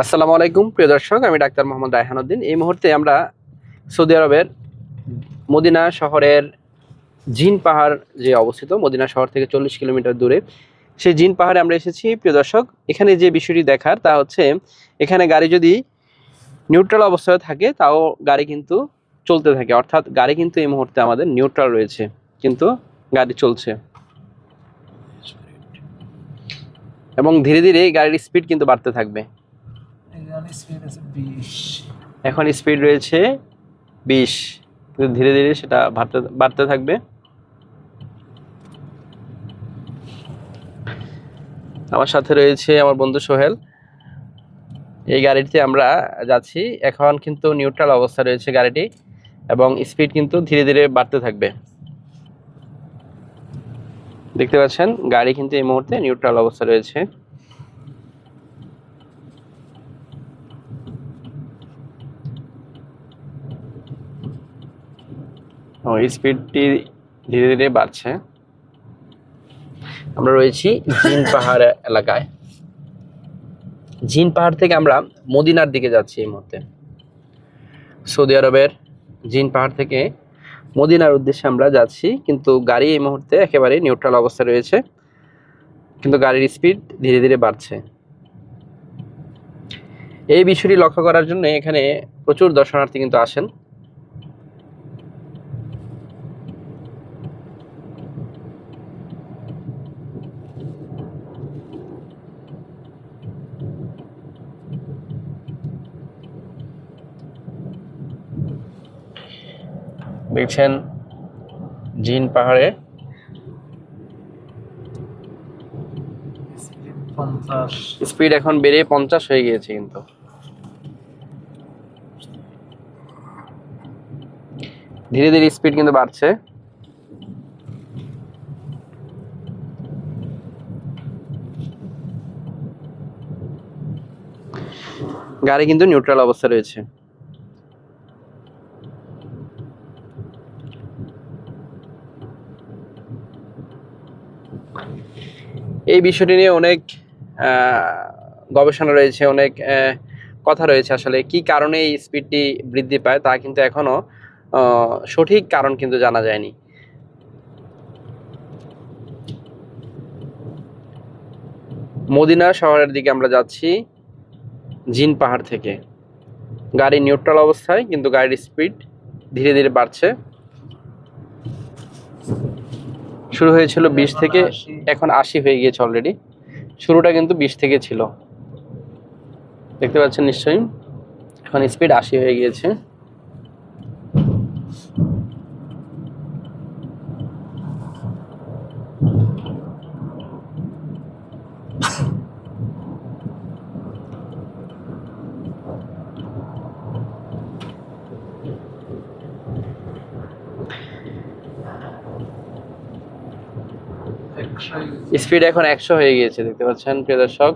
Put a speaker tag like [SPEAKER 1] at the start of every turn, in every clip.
[SPEAKER 1] আসসালামু আলাইকুম, প্রিয় দর্শক, আমি ডাক্তার মোহাম্মদ রায়হানুদ্দিন এই মুহূর্তে আমরা সৌদি আরবের মদিনা শহরের জিন পাহাড় যে অবস্থিত, মদিনা শহর থেকে চল্লিশ কিলোমিটার দূরে, সেই জিন পাহাড়ে আমরা এসেছি, প্রিয় দর্শক। এখানে যে বিষয়টি দেখার, তা হচ্ছে এখানে গাড়ি যদি নিউট্রাল অবস্থায় থাকে, তাও গাড়ি কিন্তু চলতে থাকে। অর্থাৎ গাড়ি কিন্তু এই মুহূর্তে আমাদের নিউট্রাল রয়েছে, কিন্তু গাড়ি চলছে। এবং ধীরে ধীরে গাড়ির স্পিড কিন্তু বাড়তে থাকবে
[SPEAKER 2] এখানে স্পিড আছে বিশ
[SPEAKER 1] এখন স্পিড রয়েছে বিশ। কিন্তু ধীরে ধীরে সেটা বাড়তে বাড়তে থাকবে। আমার সাথে রয়েছে আমার বন্ধু সোহেল। এই গাড়িতে আমরা যাচ্ছি। এখন কিন্তু নিউট্রাল অবস্থা রয়েছে গাড়িটি এবং স্পিড কিন্তু ধীরে ধীরে বাড়তে থাকবে। দেখতে পাচ্ছেন, গাড়ি কিন্তু এই মুহূর্তে নিউট্রাল অবস্থা রয়েছে। ও স্পিডটি ধীরে ধীরে বাড়ছে। আমরা রয়েছি জিন পাহাড় এলাকায়। জিন পাহাড় থেকে আমরা মদিনার দিকে যাচ্ছি এই মুহূর্তে। সৌদি আরবের জিন পাহাড় থেকে মদিনার উদ্দেশ্যে আমরা যাচ্ছি কিন্তু গাড়ি এই মুহূর্তে একেবারে নিউট্রাল অবস্থা রয়েছে। কিন্তু গাড়ির স্পিড ধীরে ধীরে বাড়ছে। এই বিষয়টি লক্ষ্য করার জন্য এখানে প্রচুর দর্শনার্থী কিন্তু আসেন। দেখছেন জিন পাহাড়ে।
[SPEAKER 2] স্পিড
[SPEAKER 1] এখন বেড়ে পঞ্চাশ হয়ে গিয়েছে কিন্তু। ধীরে ধীরে স্পিড কিন্তু বাড়ছে। গাড়ি কিন্তু নিউট্রাল অবস্থা রয়েছে। এই বিষয়টি নিয়ে অনেক গবেষণা রয়েছে, অনেক কথা রয়েছে আসলে। কি কারণে এই স্পিডটি বৃদ্ধি পায় তা কিন্তু এখনও সঠিক কারণ কিন্তু জানা যায়নি। মদিনা শহরের দিকে আমরা যাচ্ছি জিন পাহাড় থেকে। গাড়ি নিউট্রাল অবস্থায়, কিন্তু গাড়ির স্পিড ধীরে ধীরে বাড়ছে। শুরু হয়েছিল বিশ থেকে, এখন আশি হয়ে গিয়েছে অলরেডি শুরুটা কিন্তু বিশ থেকে ছিল। দেখতে পাচ্ছেন নিশ্চয়ই? এখন স্পিড আশি হয়ে গিয়েছে। স্পিড এখন একশো হয়ে গিয়েছে, দেখতে পাচ্ছেন প্রিয় দর্শক।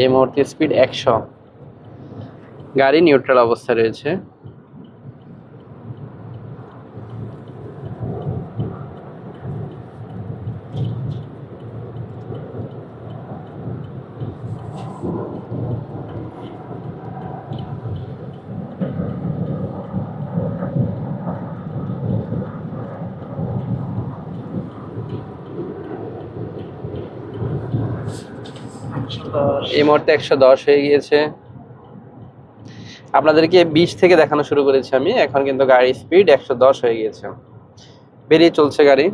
[SPEAKER 1] এই মুহূর্তে স্পিড একশো। গাড়ি নিউট্রাল অবস্থা রয়েছে
[SPEAKER 2] একশো দশ
[SPEAKER 1] এই মুহূর্তে একশো দশ হয়ে গিয়েছে। আপনাদেরকে বিশ থেকে দেখানো শুরু করেছি আমি। এখন কিন্তু গাড়ির স্পিড একশো দশ হয়ে গিয়েছে। বেরিয়ে চলছে গাড়ি।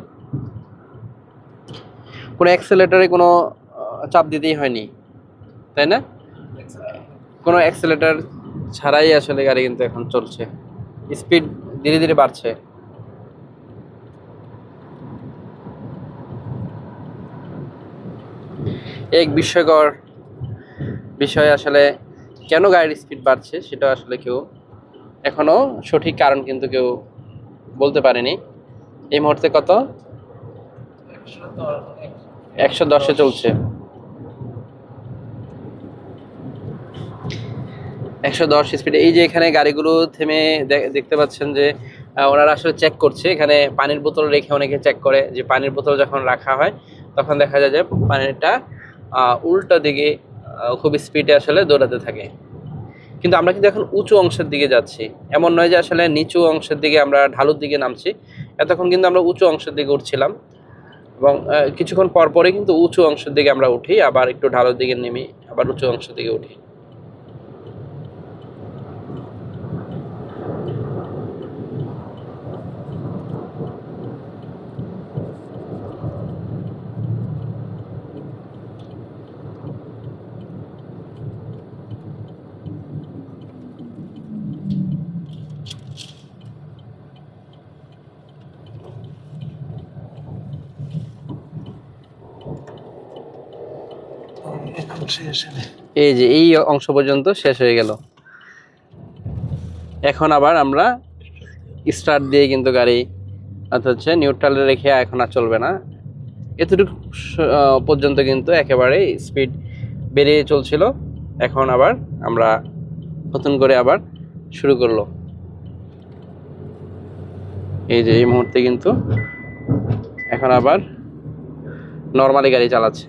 [SPEAKER 1] কোনো অ্যাক্সেলেটারে কোনো চাপ দিতেই হয়নি। তাই না? কোনো অ্যাক্সেলেটার ছাড়াই আসলে গাড়ি কিন্তু এখন চলছে। স্পিড ধীরে ধীরে বাড়ছে। এক বিস্ময়কর বিষয় আসলে কেন গাড়ির স্পিড বাড়ছে সেটা আসলে কেউ এখনও সঠিক কারণ কিন্তু কেউ বলতে পারেনি। এই মুহূর্তে কত?
[SPEAKER 2] একশো দশ
[SPEAKER 1] দশে চলছে। একশো দশ স্পিডে এই যে এখানে গাড়িগুলো থেমে দেখতে পাচ্ছেন যে ওনারা আসলে চেক করছে। এখানে পানির বোতল রেখে অনেকে চেক করে যে পানির বোতল যখন রাখা হয়, তখন দেখা যায় যে পানিটা উল্টো দিকে খুব স্পিডে আসলে দৌড়াতে থাকে। কিন্তু আমরা কিন্তু এখন উঁচু অংশের দিকে যাচ্ছি। এমন নয় যে আসলে নিচু অংশের দিকে আমরা ঢালুর দিকে নামছি। এতক্ষণ কিন্তু আমরা উঁচু অংশের দিকে উঠছিলাম। এবং কিছুক্ষণ পর পরে কিন্তু উঁচু অংশের দিকে আমরা উঠি, আবার একটু ঢালুর দিকে নেমে, আবার উঁচু অংশের দিকে উঠি। এই যে এই অংশ পর্যন্ত শেষ হয়ে গেল। এখন আবার আমরা স্টার্ট দিয়ে কিন্তু গাড়ি, অর্থাৎ হচ্ছে নিউট্রালে রেখে এখন আর চলবে না। এতটুকু পর্যন্ত কিন্তু একেবারে স্পিড বেড়ে চলছিল। এখন আবার আমরা নতুন করে আবার শুরু করল। এই যে এই মুহূর্তে কিন্তু এখন আবার নর্মালি গাড়ি চালাচ্ছে।